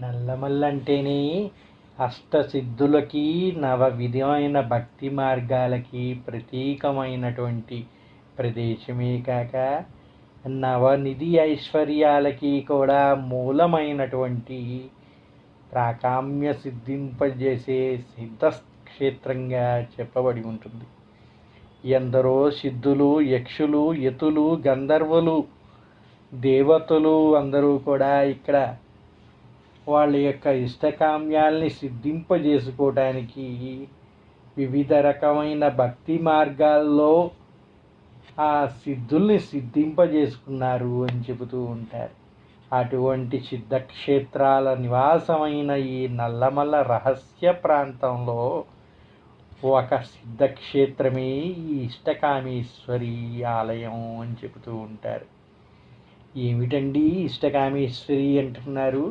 నల్లమల్ల అంటేనే అష్టసిద్ధులకి నవ విధమైన భక్తి మార్గాలకి ప్రతీకమైనటువంటి ప్రదేశమే కాక నవనిధి ఐశ్వర్యాలకి కూడా మూలమైనటువంటి ప్రాకామ్య సిద్ధింపజేసే సిద్ధక్షేత్రంగా చెప్పబడి ఉంటుంది. ఎందరో సిద్ధులు యక్షులు యతులు గంధర్వులు దేవతలు అందరూ కూడా ఇక్కడ వాళ్ళ యొక్క ఇష్టకామ్యాల్ని సిద్ధింపజేసుకోవడానికి వివిధ రకమైన భక్తి మార్గాల్లో ఆ సిద్ధుల్ని సిద్ధింపజేసుకున్నారు అని చెబుతూ ఉంటారు. అటువంటి సిద్ధక్షేత్రాల నివాసమైన ఈ నల్లమల్ల రహస్య ప్రాంతంలో ఒక సిద్ధక్షేత్రమే ఈ ఇష్టకామేశ్వరి ఆలయం అని చెబుతూ ఉంటారు. ఏమిటండి ఇష్టకామేశ్వరి అంటున్నారు?